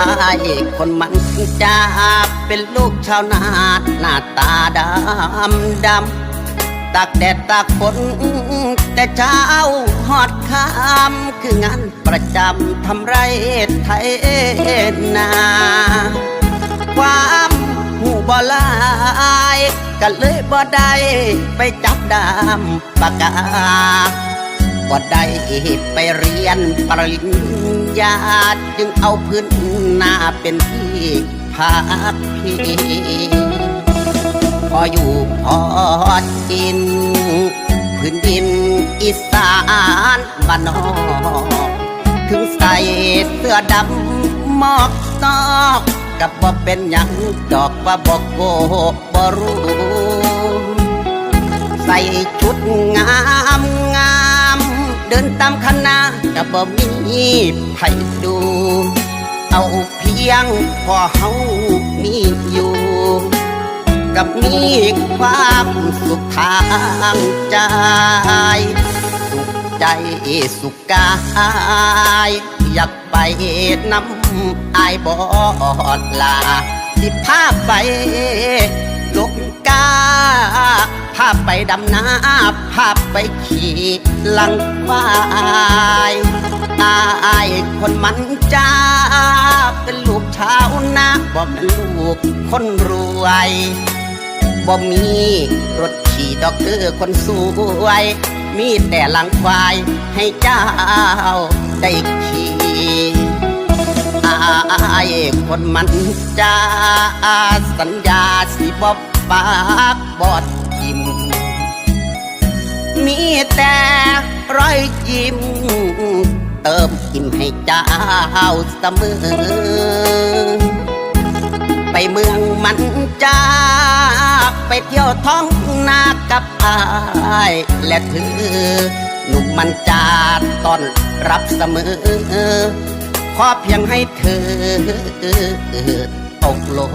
ายคนมันจะเป็นลูกชาวนาหน้าตาดำดำตากแดดตากฝนแต่เช้าหอดคำคืองานประจำทำไรไทยนาความหูบ่หลายก็เลยบ่ได้ไปจับดามปากกา บ่ได้ไปเรียนปริญญาจึงเอาพื้นหน้าเป็นที่พักพิงพออยู่พอกิน พื้นดินอีสานบ้านนอกถึงใส่เสื้อดำหมอกนอกกับบ่เป็นหยังดอกว่าบอกโกบ่รู้ใส่ชุดงาม เดินตามคณะกับบ่มีไผดู เอาเพียงพอเฮามีอยู่ กับมีความสุขทางใจ สุขใจสุขกาย อยากไปน้ำอายบอดลา สิพาไปลกกาพาไปดำน้ำพาไปขี่ลังควายอายคนมันจ้า เป็นลูกชาวนาบอกเป็นลูกคนรวยบ่มีรถขี่ดอกเตอร์คนสวย มีแต่ลังควายให้เจ้าได้ขี่อายคนมันจ้าสัญญาสิบอบปากบอด มีแต่รอยยิ้ม เติมอิ่มให้เจ้าเสมอ ไปเมืองมันจ้าไปเที่ยวท้องนากับอายและเธอหนุ่มมันจาตอนรับเสมอ ขอเพียงให้เธอตกลง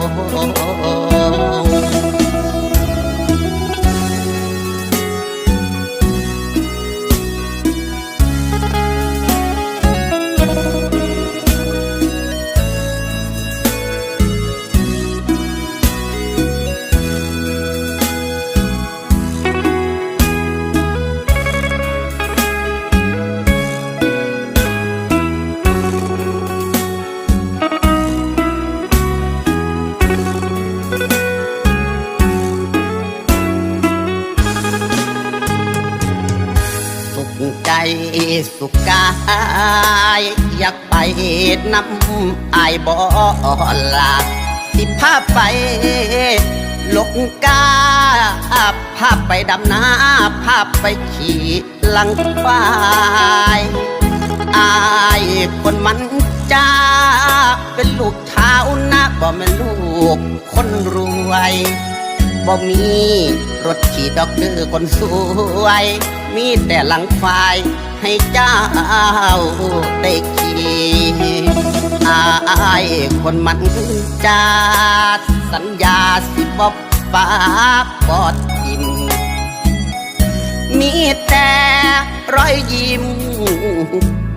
สุขกาย อยากไปน้ำอายบอลาสิพาไปลกกาพาไปดำน้ำพาไปขี่ลังควายอายคนมันจ้าเป็นลูกชานาบ่แม่นลูกคนรวยบ่มีรถขี่ดอกเดอร์คนสวย มีแต่หลังควายให้เจ้าได้ขี่อายคนมันจาสัญญาสิบอบปากบอดกิน มีแต่รอยยิ้ม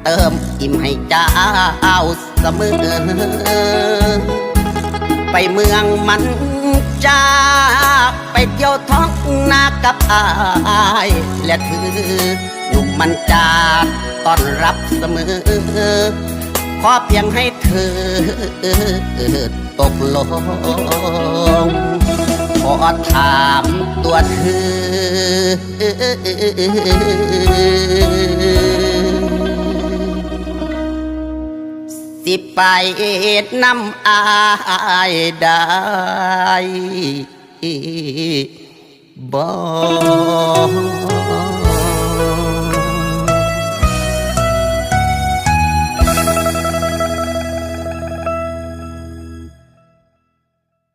เติมอิ่มให้เจ้าเสมอ ไปเมืองมันจ้าไปเที่ยวท้อง นากับอายและเธอหนุ่มมันจาต้อนรับเสมอ ขอเพียงให้เธอตกลง ขอถามตัวเธอสิไปนำอายได้ บ่